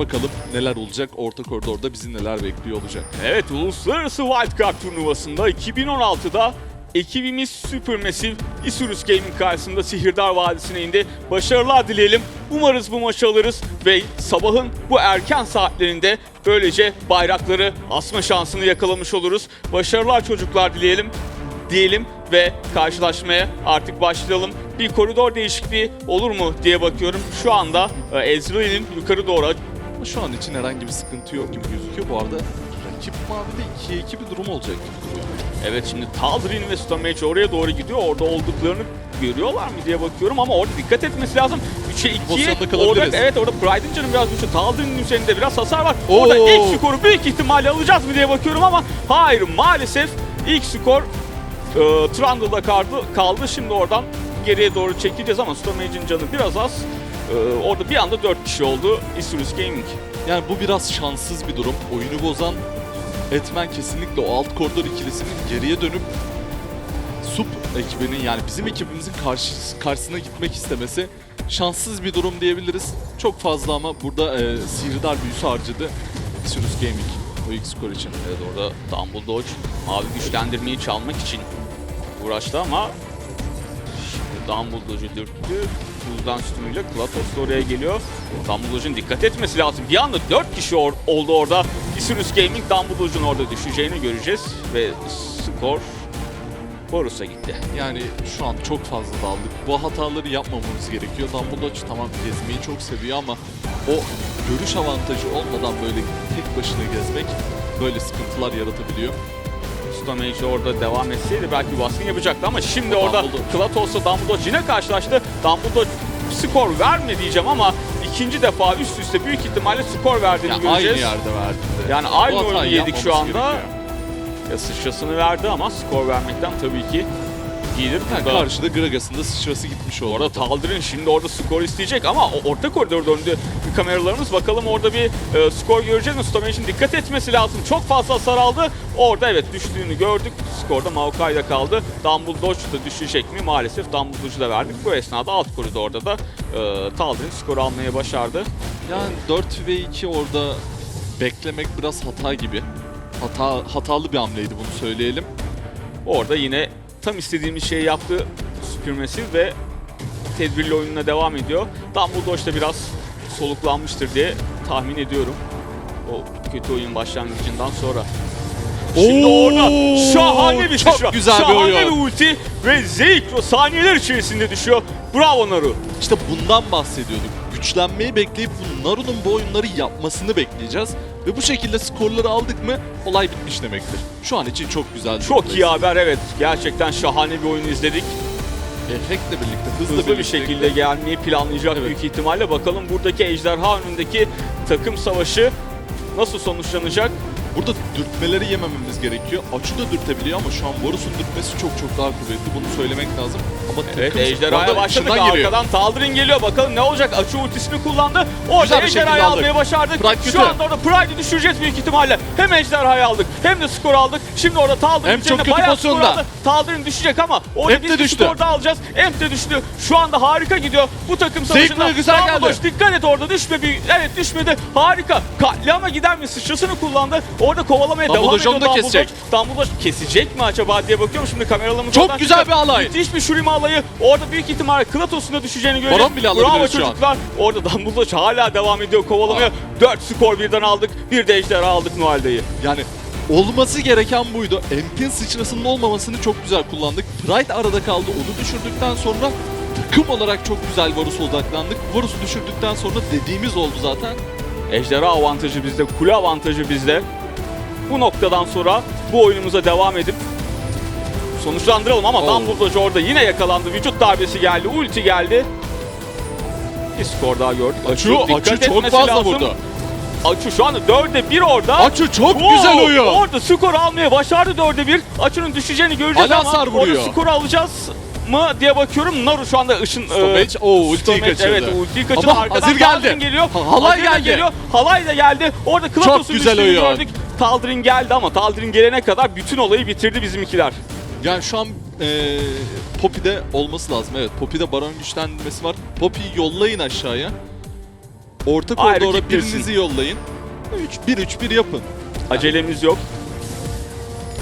Bakalım neler olacak. Orta koridorda bizi neler bekliyor olacak. Evet, Uluslararası Wildcard turnuvasında 2016'da ekibimiz Supermassive Isurus Gaming karşısında Sihirdar Vadisi'ne indi. Başarılar dileyelim. Umarız bu maçı alırız ve sabahın bu erken saatlerinde böylece bayrakları asma şansını yakalamış oluruz. Başarılar çocuklar dileyelim diyelim ve karşılaşmaya artık başlayalım. Bir koridor değişikliği olur mu diye bakıyorum. Şu anda e, Ezreal'in yukarı doğru Ama şu an için herhangi bir sıkıntı yok gibi gözüküyor. Bu arada rakip mavide 2'ye 2 bir durum olacak gibi duruyor. Evet şimdi Tal'Darin ve Stomage oraya doğru gidiyor. Orada olduklarını görüyorlar mı diye bakıyorum ama orada dikkat etmesi lazım. 3'e 2'ye Pozisyonda orada evet orada Pride'ın canı biraz güçlü. Tal'Darin'in üzerinde biraz hasar var. Oo. Orada ilk skoru büyük ihtimalle alacağız mı diye bakıyorum ama hayır maalesef ilk skor e, Trundle'da kaldı, kaldı. Şimdi oradan geriye doğru çekeceğiz ama Stomage'in canı biraz az. E, orada bir anda 4 kişi oldu Isurus Gaming. Yani bu biraz şanssız bir durum. Oyunu bozan Etmen kesinlikle o alt koridor ikilisinin geriye dönüp Sup ekibinin yani bizim ekibimizin karşı, karşısına gitmek istemesi şanssız bir durum diyebiliriz. Çok fazla ama burada e, sihirdar büyüsü harcadı Sirius Gaming o ilk skor için. Evet orada Dumble Dodge mavi güçlendirmeyi çalmak için uğraştı ama şimdi Dumble Dodge'u dürttü. Buzdan sütunuyla Klatos da oraya geliyor. Dumble Dodge'un dikkat etmesi lazım. Bir anda 4 kişi or- oldu orada. Isurus Gaming Dumble Dodge'un orada düşeceğini göreceğiz. Ve skor Borus'a gitti. Yani şu an çok fazla daldık. Bu hataları yapmamamız gerekiyor. Dumbledore tamam gezmeyi çok seviyor ama o görüş avantajı olmadan böyle tek başına gezmek böyle sıkıntılar yaratabiliyor. Stomage orada devam etseydi belki baskın yapacaktı ama şimdi O orada Dumbledore. Klatos'la Dumbledore yine karşılaştı. Dumbledore skor verme diyeceğim ama ikinci defa üst üste büyük ihtimalle skor verdiğini Yani aynı göreceğiz. yerde verdi de. Yani Bu aynı hatayı oyunu yedik şu yapmaması anda. gerekiyor. Ya sıçrasını verdi ama skor vermekten tabii ki iyidir. Yani Burada- karşıda Gragas'ın da sıçrası gitmiş oldu. Orada Taldir'in şimdi orada skor isteyecek ama orta koridor döndü kameralarımız. Bakalım orada bir e, skor göreceğiz mi? Stomage'in dikkat etmesi lazım. Çok fazla hasar aldı. Orada evet düştüğünü gördük. Skorda Maokai'da kaldı. Dumble Dodge da düşecek mi? Maalesef Dumble Dodge'u da verdik. Bu esnada alt koridorda da e, Taldir'in skoru almayı başardı. Yani 4 ve 2 orada beklemek biraz hata gibi. Hata hatalı bir hamleydi bunu söyleyelim. Orada yine tam istediğimiz şeyi yaptı Supermassive ve tedbirli oyununa devam ediyor. Dumbledore da biraz soluklanmıştır diye tahmin ediyorum. O kötü oyun başlangıcından sonra. Şimdi Oo, orada şahane bir çok sıçra. güzel bir şahane oyun. bir ulti ve Zeikro saniyeler içerisinde düşüyor. Bravo Naru. İşte bundan bahsediyorduk. Güçlenmeyi bekleyip bu Naru'nun bu oyunları yapmasını bekleyeceğiz. Ve bu şekilde skorları aldık mı olay bitmiş demektir. Şu an için çok güzel. Çok iyi haber evet. Gerçekten şahane bir oyun izledik. Efektle birlikte, hızla, hızlı bir birlikte- şekilde gelmeyi planlayacak Evet. büyük ihtimalle. Bakalım buradaki ejderha önündeki takım savaşı nasıl sonuçlanacak? Burada dürtmeleri yemememiz gerekiyor. Açı da dürtebiliyor ama şu an Varus'un dürtmesi çok çok daha kuvvetli. Bunu söylemek lazım. Ama Evet takım- ejderhaya başladık. Arkadan Taldirin geliyor. Bakalım ne olacak? Açı ultisini kullandı. Orada bir ejderhayı almayı başardık. Pride Şu kötü. anda orada Pride'i düşüreceğiz büyük ihtimalle. Hem ejderhayı aldık hem de skor aldık. Şimdi orada Taldirin Hem çok kötü pozisyonda. Taldirin düşecek ama orada de biz de düştü. skor da alacağız. Hem de düştü. Şu anda harika gidiyor. Bu takım savaşında. Güzel geldi. Dikkat et orada düşme bir. Evet düşmedi. Harika. Katliama giden mi sıçrasını kullandı. Orada kovalamaya devam Dumbledore ediyor. da kesecek. Dumbledore kesecek mi acaba diye bakıyorum. Şimdi kameralarımız Çok güzel çıktı. bir alay. Müthiş bir Shurima alayı. Orada büyük ihtimalle Klatos'un da düşeceğini göreceğiz. Baron bile Bravo şu an. çocuklar. Orada Dumbledore hala devam ediyor kovalamaya. 4 skor birden aldık. Bir de ejderha aldık Noel'deyi. Yani olması gereken buydu. Empin sıçrasının olmamasını çok güzel kullandık. Pride arada kaldı. Onu düşürdükten sonra takım olarak çok güzel Varus'a odaklandık. Varus'u düşürdükten sonra dediğimiz oldu zaten. Ejderha avantajı bizde, kule avantajı bizde. Bu noktadan sonra bu oyunumuza devam edip sonuçlandıralım ama Oo. Dumbledore orada yine yakalandı. Vücut darbesi geldi, ulti geldi. Bir skor daha gördük. Açı, dikkat açı çok fazla lazım. vurdu. Açı şu anda 4'e 1 orada. Açı çok Oo, güzel oyun. Orada skor almaya başardı 4'e 1. Açı'nın düşeceğini göreceğiz Hala ama vuruyor. orada skoru alacağız mı diye bakıyorum. Naru şu anda ışın... Stomage, e, oo, ultiyi kaçırdı. Evet ultiyi kaçırdı. Ama Arkadan hazır geldi. Geliyor. Ha- halay Hazır da geldi. Geliyor. Halay da geldi. Orada Klatos'un düştüğünü gördük. Taldirin geldi ama Taldirin gelene kadar bütün olayı bitirdi bizimkiler. Yani şu an eee Poppy'de olması lazım. Evet Poppy'de Baron güçlendirmesi var. Poppy'yi yollayın aşağıya. Orta Ayrı koridora birinizi yollayın. 3 1-3-1 yapın. Acelemiz yok.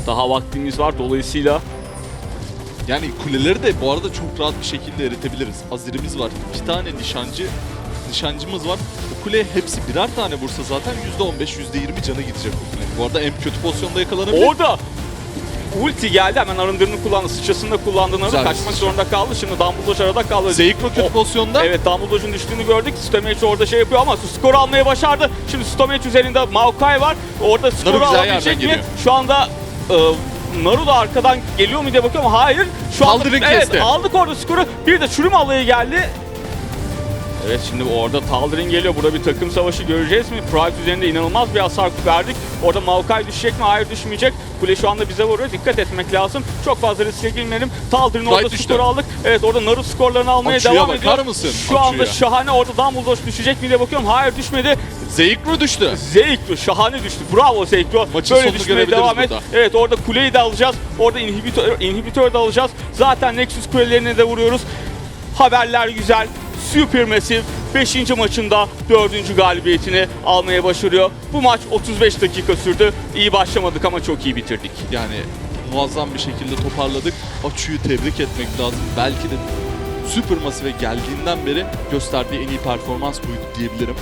Daha vaktimiz var dolayısıyla Yani kuleleri de bu arada çok rahat bir şekilde eritebiliriz. Azirimiz var. iki tane nişancı nişancımız var. Bu kuleye hepsi birer tane vursa zaten %15, %20 canı gidecek bu kule. Bu arada en kötü pozisyonda yakalanabilir. orada ulti geldi hemen arındırını kullandı. Sıçrasını da kullandığını Güzel bir kaçmak sıçra. zorunda kaldı. Şimdi Dumbledore arada kaldı. Zeyikro kötü pozisyonda. Evet Dumbledore'un düştüğünü gördük. Stomach orada şey yapıyor ama skor almayı başardı. Şimdi Stomach üzerinde Maokai var. Orada skoru alabilecek mi? Şu anda e, Naru da arkadan geliyor mu diye bakıyorum. Hayır. Şu anda Taldir'in evet, kesti. aldık orada skoru. Bir de çürüm alayı geldi. Evet şimdi orada Taldir'in geliyor. Burada bir takım savaşı göreceğiz mi? Pride üzerinde inanılmaz bir hasar verdik. Orada Maokai düşecek mi? Hayır düşmeyecek. Kule şu anda bize vuruyor. Dikkat etmek lazım. Çok fazla riske girmeyelim. Taldir'in orada düştü. skoru aldık. Evet orada Naru skorlarını almaya Açıya devam bakar ediyor. mısın? Şu anda Açıya. şahane orada Dumbledore düşecek mi diye bakıyorum. Hayır düşmedi. Zeyikro düştü. Zeyklo şahane düştü. Bravo Zeyklo. Maçın Böyle düşmeye devam et. burada. Evet orada kuleyi de alacağız. Orada inhibitör, inhibitör de alacağız. Zaten Nexus kulelerine de vuruyoruz. Haberler güzel. Supermassive 5. maçında 4. galibiyetini almaya başarıyor. Bu maç 35 dakika sürdü. İyi başlamadık ama çok iyi bitirdik. Yani muazzam bir şekilde toparladık. Açu'yu tebrik etmek lazım. Belki de Supermassive'e geldiğinden beri gösterdiği en iyi performans buydu diyebilirim.